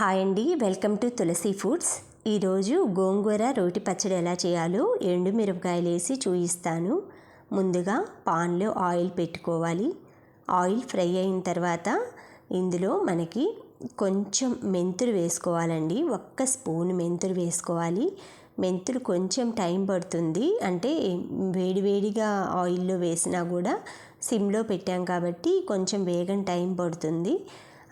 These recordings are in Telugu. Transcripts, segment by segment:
హాయ్ అండి. Welcome to Tulasi foods. ఈరోజు గోంగూర రోటి పచ్చడి ఎలా చేయాలో ఎండు మిరపకాయలు వేసి చూపిస్తాను ముందుగా పాన్లో ఆయిల్ పెట్టుకోవాలి. ఆయిల్ ఫ్రై అయిన తర్వాత ఇందులో మనకి కొంచెం మెంతులు వేసుకోవాలండి. ఒక్క స్పూన్ మెంతులు వేసుకోవాలి. మెంతులు కొంచెం టైం పడుతుంది. అంటే వేడివేడిగా ఆయిల్లో వేసినా కూడా సిమ్లో పెట్టాం కాబట్టి కొంచెం వేగం టైం పడుతుంది.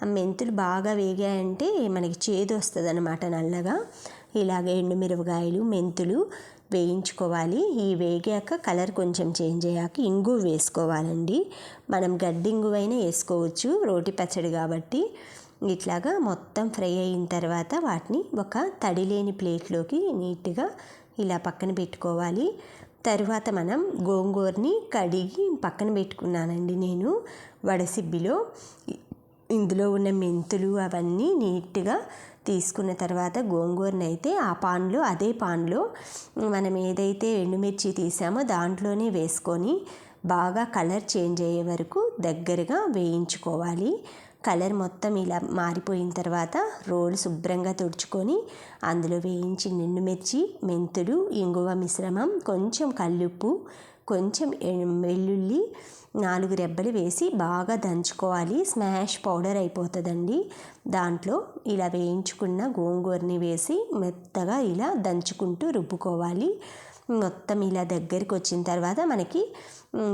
మెంతులు బాగా వేగాయంటే మనకి చేదు వస్తుంది అనమాట నల్లగా. ఇలాగే ఎండుమిరపకాయలు మెంతులు వేయించుకోవాలి. ఈ వేగాక కలర్ కొంచెం చేంజ్ అయ్యాక ఇంగు వేసుకోవాలండి. మనం గడ్డి ఇంగువైనా వేసుకోవచ్చు రోటి పచ్చడి కాబట్టి. ఇట్లాగా మొత్తం ఫ్రై అయిన తర్వాత వాటిని ఒక తడి లేని ప్లేట్లోకి నీట్గా ఇలా పక్కన పెట్టుకోవాలి. తరువాత మనం గోంగూరని కడిగి పక్కన పెట్టుకున్నానండి నేను వడసిబ్బిలో. ఇందులో ఉన్న మెంతులు అవన్నీ నీట్గా తీసుకున్న తర్వాత గోంగూరను అయితే ఆ పాన్లో అదే పాన్లో మనం ఏదైతే ఎండుమిర్చి తీసామో దాంట్లోనే వేసుకొని బాగా కలర్ చేంజ్ అయ్యే వరకు దగ్గరగా వేయించుకోవాలి. కలర్ మొత్తం ఇలా మారిపోయిన తర్వాత రోల్ శుభ్రంగా తుడుచుకొని అందులో వేయించి ఎండుమిర్చి మెంతులు ఇంగువ మిశ్రమం కొంచెం కల్లుప్పు కొంచెం వెల్లుల్లి నాలుగు రెబ్బలు వేసి బాగా దంచుకోవాలి. స్మాష్ పౌడర్ అయిపోతుందండి. దాంట్లో ఇలా వేయించుకున్న గోంగూరని వేసి మెత్తగా ఇలా దంచుకుంటూ రుబ్బుకోవాలి. మొత్తం ఇలా దగ్గరికి వచ్చిన తర్వాత మనకి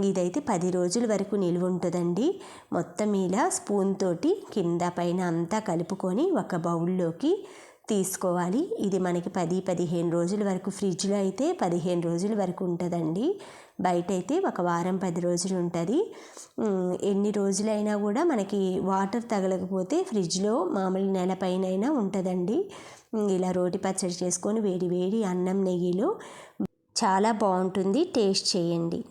ఇదైతే పది రోజుల వరకు నిలువ ఉంటుందండి. మొత్తం ఇలా స్పూన్ తోటి కింద పైన అంతా కలుపుకొని ఒక బౌల్లోకి తీసుకోవాలి. ఇది మనకి పది పదిహేను రోజుల వరకు ఫ్రిడ్జ్లో అయితే పదిహేను రోజుల వరకు ఉంటుందండి. బయట అయితే ఒక వారం పది రోజులు ఉంటుంది. ఎన్ని రోజులైనా కూడా మనకి వాటర్ తగలకపోతే ఫ్రిడ్జ్లో మామూలు నెల పైన ఉంటుందండి. ఇలా రోటి పచ్చడి చేసుకొని వేడి వేడి అన్నం నెయ్యిలో చాలా బాగుంటుంది. టేస్ట్ చేయండి.